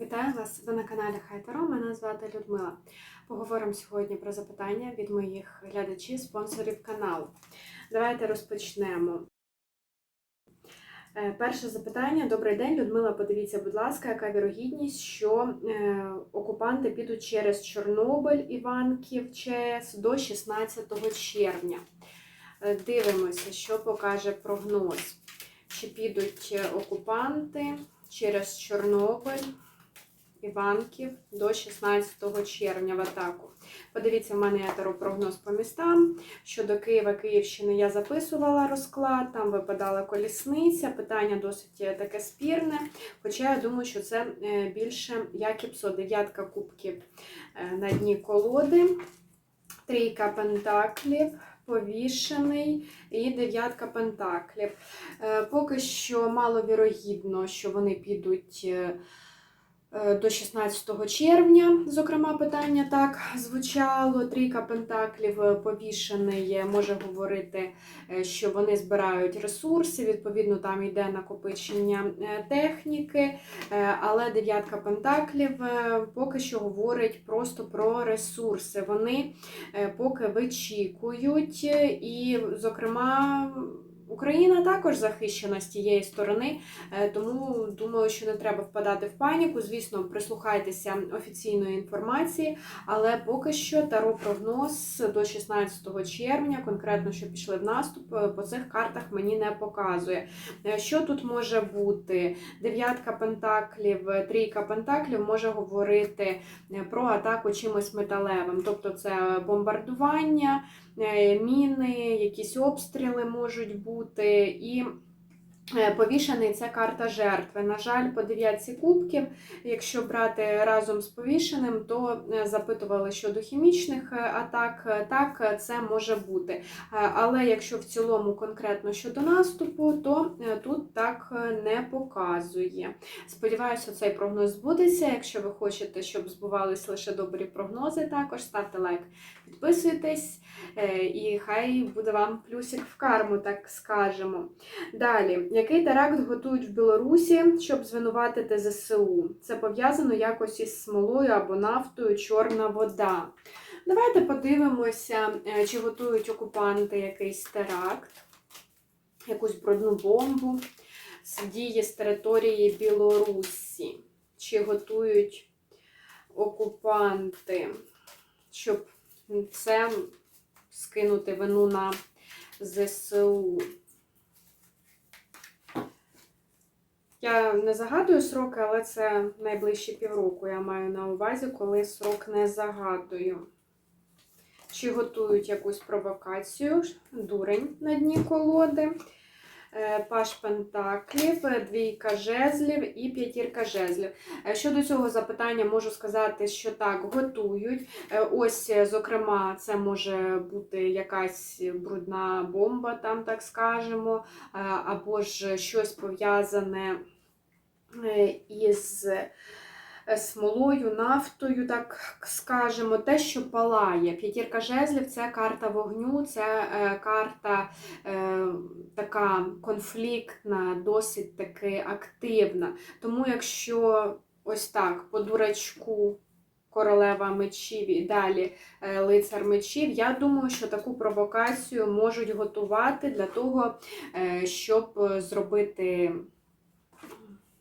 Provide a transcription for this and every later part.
Вітаю вас! Ви на каналі Хайтеро. Мене звати Людмила. Поговоримо сьогодні про запитання від моїх глядачів, спонсорів каналу. Давайте розпочнемо. Е, Перше запитання. Добрий день, Людмила. Подивіться, будь ласка, яка вірогідність, що е, окупанти підуть через Чорнобиль, Іванків, ЧАЕС до 16 червня. Е, Дивимося, що покаже прогноз. Чи підуть окупанти через Чорнобиль, Іванків до 16 червня в атаку. Подивіться, в мене є теропрогноз по містам. Щодо Києва, Київщини я записувала розклад, там випадала колісниця. Питання досить таке спірне. Хоча я думаю, що це е, більше як і псо, дев'ятка кубків е, на дні колоди, трійка пентаклів. Повішений і дев'ятка пентаклів. Е, Поки що маловірогідно, що вони підуть до 16 червня. Зокрема, питання так звучало. Трійка пентаклів е, повішений е, може говорити, е, що вони збирають ресурси. Відповідно, там йде накопичення е, техніки. Е, Але дев'ятка пентаклів е, поки що говорить просто про ресурси. Вони е, поки вичікують, е, і, зокрема, Україна також захищена з тієї сторони, е, тому думаю, що не треба впадати в паніку. Звісно, прислухайтеся офіційної інформації, але поки що таро прогноз до 16 червня, конкретно що пішли в наступ, е, по цих картах мені не показує. Е, Що тут може бути? Дев'ятка пентаклів, трійка пентаклів може говорити про атаку чимось металевим, тобто це бомбардування, міни, якісь обстріли можуть бути. І е, повішений це карта жертви. На жаль, по дев'ятці кубків, якщо брати разом з повішеним, то е, запитували щодо хімічних е, атак. Е, Так, е, це може бути. Е, Але якщо в цілому конкретно щодо наступу, то е, тут так е, не показує. Сподіваюся, цей прогноз збудеться. Якщо ви хочете, щоб збувались лише добрі прогнози, також ставте лайк, підписуйтесь, е, і хай буде вам плюсик в карму, так скажемо. Далі, який теракт готують в Білорусі, щоб звинуватити ЗСУ? Це пов'язано якось із смолою або нафтою чорна вода. Давайте подивимося, е, чи готують окупанти якийсь теракт, якусь брудну бомбу з дії з території Білорусі. Чи готують окупанти, щоб це скинути вину на ЗСУ? Я не загадую сроки, але це найближчі півроку. Я маю на увазі, коли срок не загадую. Чи готують якусь провокацію, дурень на дні колоди, паш пентаклів, е, двійка жезлів і п'ятірка жезлів. Е, Щодо цього запитання можу сказати, що так, готують. Е, Ось, е, зокрема, це може бути якась брудна бомба, там так скажемо, е, або ж щось пов'язане е, із е, смолою, нафтою, так скажемо, те, що палає. П'ятірка жезлів це карта вогню, це е, карта е, така конфліктна, досить таки активна. Тому якщо ось так, по дурачку. Королева мечів і далі е, лицар мечів. Я думаю, що таку провокацію можуть готувати для того, е, щоб е, зробити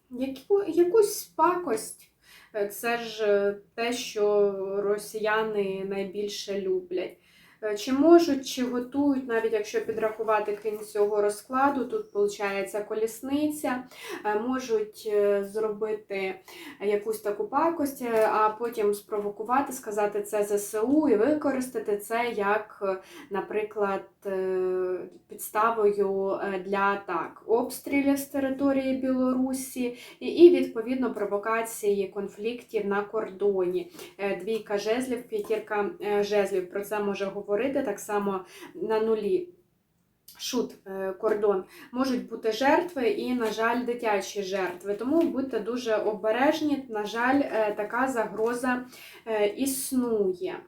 яку, якусь пакость. Е, Це ж е, те, що росіяни найбільше люблять. Е, Чи можуть, чи готують, навіть якщо підрахувати кінець цього розкладу, тут виходить колісниця, можуть зробити якусь таку пакость, а потім спровокувати, сказати це ЗСУ і використати це як, наприклад, підставою е, для атак, обстрілів з території Білорусі і, відповідно провокації конфліктів на кордоні. Е, Двійка жезлів, п'ятірка е, жезлів. Про це може говорити так само на нулі. Шут, е, кордон, можуть бути жертви і, на жаль, дитячі жертви. Тому будьте дуже обережні. На жаль, е, така загроза е, існує.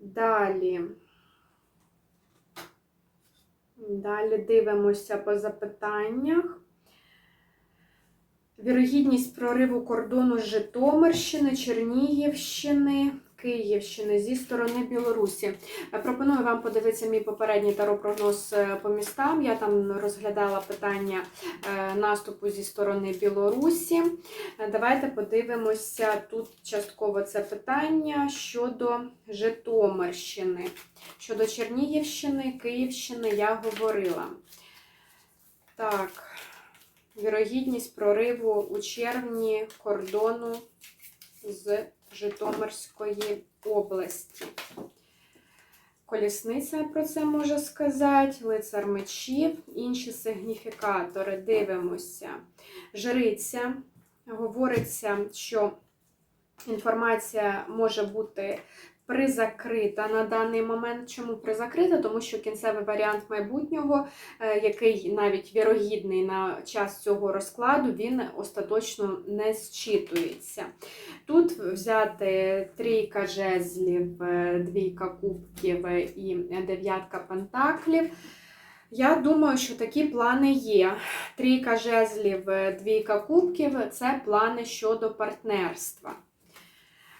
Далі. Далі дивимося по запитаннях. Вірогідність прориву кордону Житомирщини, Чернігівщини, Київщини зі сторони Білорусі. Е, Пропоную вам подивитися мій попередній таропрогноз е, по містам. Я там розглядала питання е, наступу зі сторони Білорусі. Давайте подивимося тут частково це питання щодо Житомирщини. Щодо Чернігівщини, Київщини я говорила. Так. Вірогідність прориву у червні кордону з Житомирської області. Колісниця про це може сказати, лицар мечів, інші сигніфікатори. Дивимося. Жриця. Говориться, що інформація може бути призакрита на даний момент. Чому призакрита? Тому що кінцевий варіант майбутнього, е, який навіть вірогідний на час цього розкладу, він остаточно не зчитується. Тут взяти трійка жезлів, е, двійка кубків і дев'ятка пентаклів. Я думаю, що такі плани є. Трійка жезлів, е, двійка кубків це плани щодо партнерства.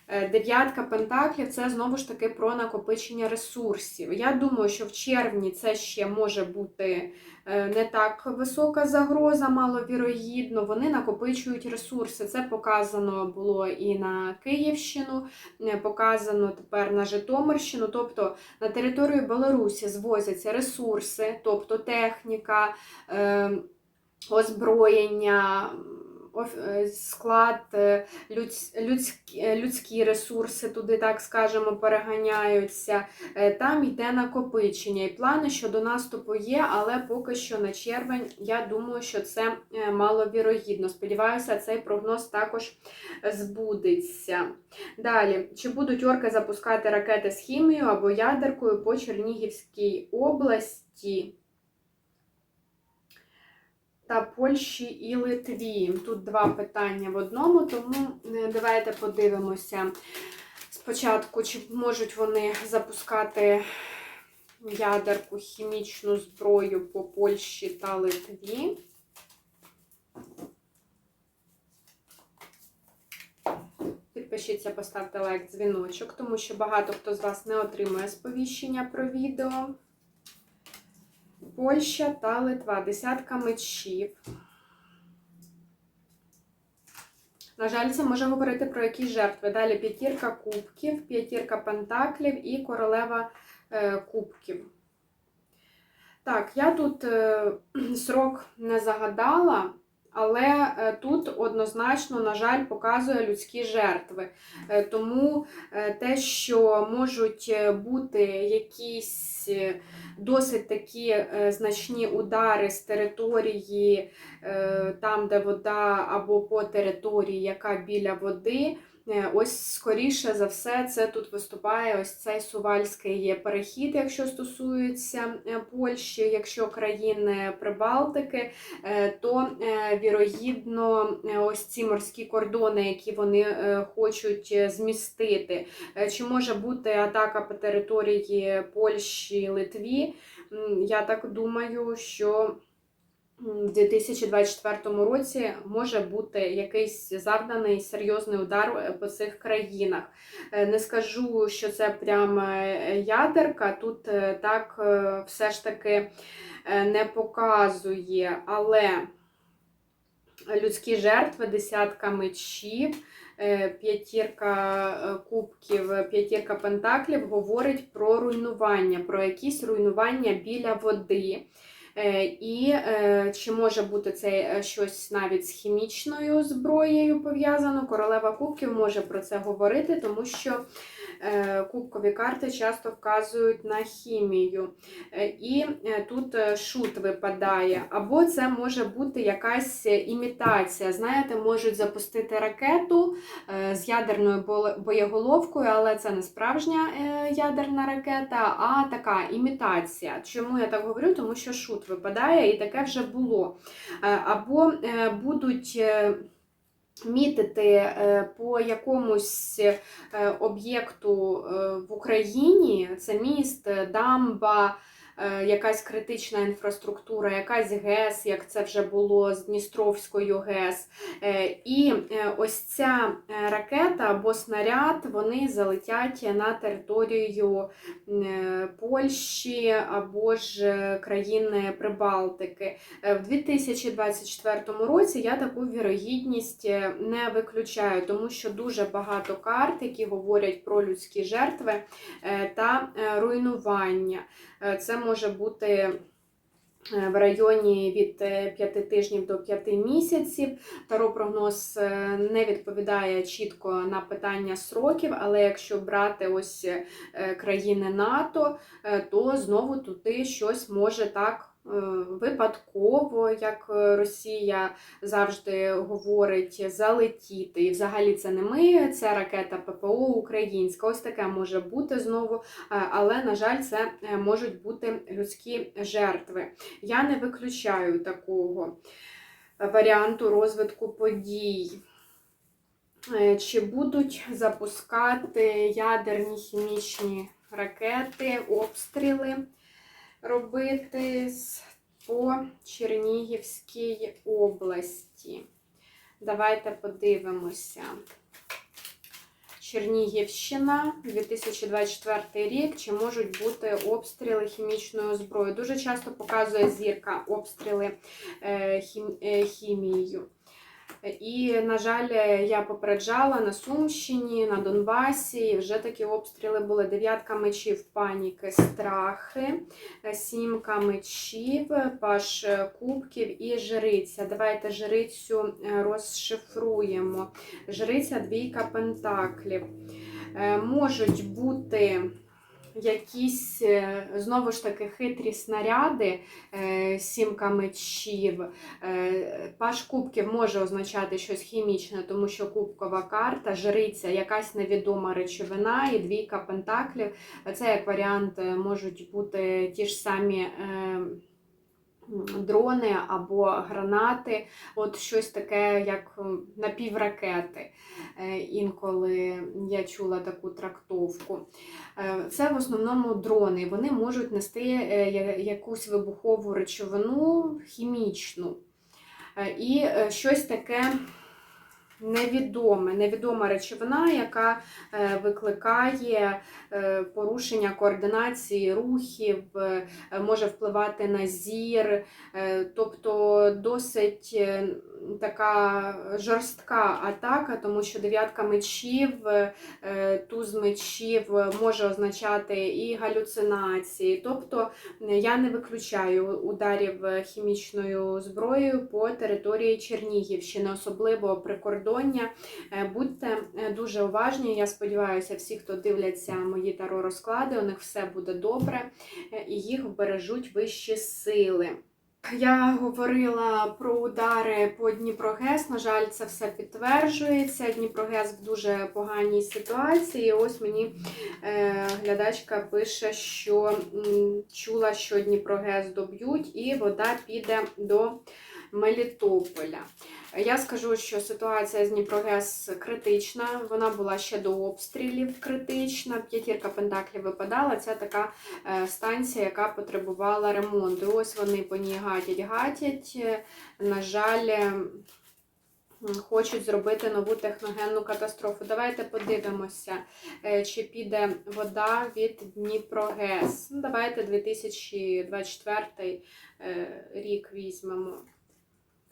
Е, Дев'ятка пентаклів це знову ж таки про накопичення ресурсів. Я думаю, що в червні це ще може бути е, не так висока загроза, маловірогідно. Вони накопичують ресурси. Це показано було і на Київщину, е, показано тепер на Житомирщину. Тобто на територію Білорусі звозяться ресурси, тобто техніка, озброєння. Е, Склад, е, людські, е, людські ресурси туди, так скажемо, переганяються. Там йде накопичення. І плани щодо наступу є, але поки що на червень я думаю, що це маловірогідно. Сподіваюся, цей прогноз також збудеться. Далі, чи будуть орки запускати ракети з хімією або ядеркою по Чернігівській області? Та Польщі і Литві. Тут два питання в одному, тому е, давайте подивимося спочатку, чи можуть вони запускати ядерку, хімічну зброю по Польщі та Литві. Підпишіться, поставте лайк, дзвіночок, тому що багато хто з вас не отримує сповіщення про відео. Польща та Литва. Десятка мечів. На жаль, це може говорити про якісь жертви. Далі п'ятірка кубків, п'ятірка пентаклів і королева е, кубків. Так, я тут е, срок не загадала, але е, тут однозначно, на жаль, показує людські жертви. Е, тому е, те, що можуть бути якісь досить такі значні удари з території, там, де вода, або по території, яка біля води. Е, Ось скоріше за все, це тут виступає ось цей сувальський перехід, якщо стосується е, Польщі, якщо країни Прибалтики, е, то вірогідно ось ці морські кордони, які вони хочуть змістити. Чи може бути атака по території Польщі, Литві? Я так думаю, що в 2024 році може бути якийсь завданий серйозний удар е, по цих країнах. Е, Не скажу, що це прям е, ядерка, тут так все ж таки не показує, але людські жертви, десятка мечів, п'ятірка кубків, п'ятірка пентаклів говорить про руйнування, про якісь руйнування біля води. Е, І е, чи може бути це е, щось навіть з хімічною зброєю пов'язано? Королева кубків може про це говорити, тому що кубкові карти часто вказують на хімію. І тут шут випадає. Або це може бути якась імітація. Знаєте, можуть запустити ракету з ядерною боєголовкою, але це не справжня ядерна ракета, а така імітація. Чому я так говорю? Тому що шут випадає, і таке вже було. Е, Або е, будуть. е, Мітити по якомусь об'єкту в Україні, це міст, дамба, якась критична інфраструктура, якась ГЕС, як це вже було з Дністровською ГЕС. Е, І е, ось ця е, ракета або снаряд вони залетять на територію е, Польщі або ж е, країни Прибалтики. Е, В 2024 році я таку вірогідність е, не виключаю, тому що дуже багато карт, які говорять про людські жертви е, та е, руйнування. Е, Це може бути е, в районі від 5 тижнів до 5 місяців. Таро-прогноз е, не відповідає чітко на питання сроків, але якщо брати ось е, країни НАТО, е, то знову туди щось може так. Е, Випадково, як е, Росія завжди говорить, залетіти. І взагалі це не ми, це ракета ППО українська. Ось таке може бути знову, е, але, на жаль, це е, можуть бути людські жертви. Я не виключаю такого варіанту розвитку подій. Е, Чи будуть запускати ядерні хімічні ракети, обстріли робити по Чернігівській області? Давайте подивимося. Чернігівщина, 2024 рік. Чи можуть бути обстріли хімічною зброєю? Дуже часто показує зірка обстріли е, е, хімією. І, на жаль, я попереджала на Сумщині, на Донбасі. Вже такі обстріли були. Дев'ятка мечів, паніки, страхи, сімка мечів, паш кубків і жриця. Давайте жрицю е, розшифруємо. Жриця двійка пентаклів. Е, Можуть бути якісь е, знову ж таки хитрі снаряди, е, сімка мечів. Е, Паш кубків може означати щось хімічне, тому що кубкова карта, жриця, якась невідома речовина і двійка пентаклів. Це як варіант можуть бути ті ж самі. Е, Дрони або гранати, от щось таке, як напівракети. Е, Інколи я чула таку трактовку. Е, Це в основному дрони. Вони можуть нести е, якусь вибухову речовину хімічну. Е, І е, щось таке невідоме, невідома речовина, яка е, викликає е, порушення координації рухів, е, може впливати на зір, тобто досить така жорстка атака, тому що дев'ятка мечів, туз мечів може означати і галюцинації. Тобто я не виключаю ударів хімічною зброєю по території Чернігівщини, особливо прикордоння. Е, Будьте е, дуже уважні. Я сподіваюся, всі, хто дивляться мої таро розклади, у них все буде добре е, і їх бережуть вищі сили. Я говорила про удари по Дніпрогес. На жаль, це все підтверджується. Дніпрогес в дуже поганій ситуації. Ось мені е, глядачка пише, що чула, що Дніпрогес доб'ють, і вода піде до Мелітополя. Я скажу, що ситуація з Дніпрогес критична. Вона була ще до обстрілів критична. П'ятірка пентаклів випадала. Це така е, станція, яка потребувала ремонту. Ось вони по ній гатять-гатять. Е, На жаль, хочуть зробити нову техногенну катастрофу. Давайте подивимося, е, чи піде вода від Дніпрогес. Ну, давайте 2024 е, рік візьмемо.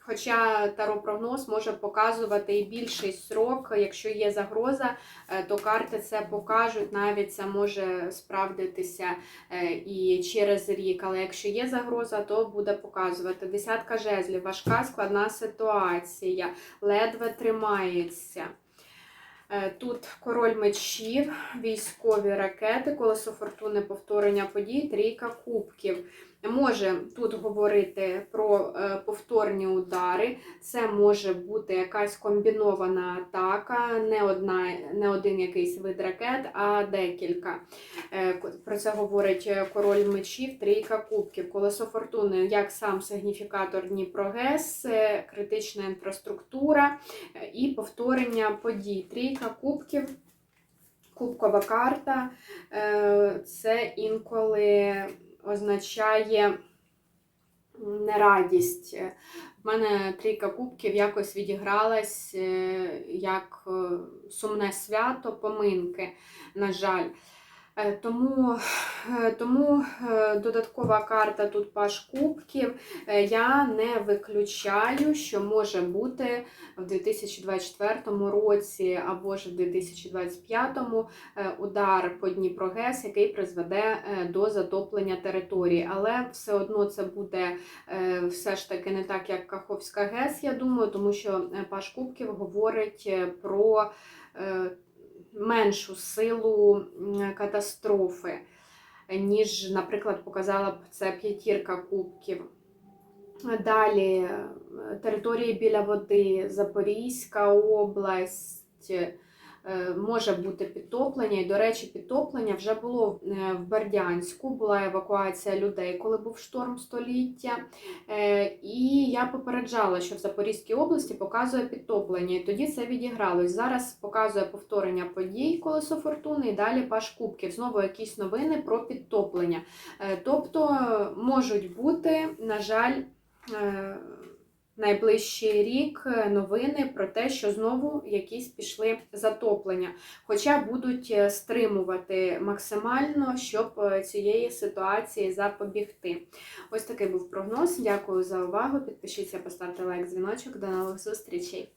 Хоча таропрогноз може показувати і більший срок, якщо є загроза, е, то карти це покажуть, навіть це може справдитися е, і через рік. Але якщо є загроза, то буде показувати. Десятка жезлів, важка складна ситуація, ледве тримається. Е, Тут король мечів, військові ракети, колесо фортуни, повторення подій, трійка кубків. Може тут говорити про е, повторні удари. Це може бути якась комбінована атака, не одна, не один якийсь вид ракет, а декілька. Е, Про це говорить е, король мечів, трійка кубків, колесо фортуни, як сам сигніфікатор Дніпрогес, критична інфраструктура і повторення подій. Трійка кубків. Кубкова карта це інколи означає нерадість. В мене трійка кубків якось відігралась е, як е, сумне свято, поминки, на жаль. Е, Тому, е, тому е, додаткова карта тут паш кубків. Я не виключаю, що може бути в 2024 році або ж в 2025 е, удар по Дніпрогес, який призведе до затоплення території. Але все одно це буде все ж таки не так, як Каховська ГЕС, я думаю, тому що Паш Кубків говорить про меншу силу катастрофи, ніж, наприклад, показала б це п'ятірка кубків. Далі е, території біля води, Запорізька область. Е, Може бути підтоплення, і, до речі, підтоплення вже було е, в Бердянську, була евакуація людей, коли був шторм століття. Е, І я попереджала, що в Запорізькій області показує підтоплення, і тоді це відігралось. Зараз показує повторення подій колесо фортуни і далі паш кубків. Знову якісь новини про підтоплення. Е, Тобто е, можуть бути, на жаль, е, найближчий рік е, новини про те, що знову якісь пішли затоплення, хоча будуть е, стримувати максимально, щоб е, цієї ситуації запобігти. Ось такий був прогноз. Дякую за увагу. Підпишіться, поставте лайк, дзвіночок. До нових зустрічей.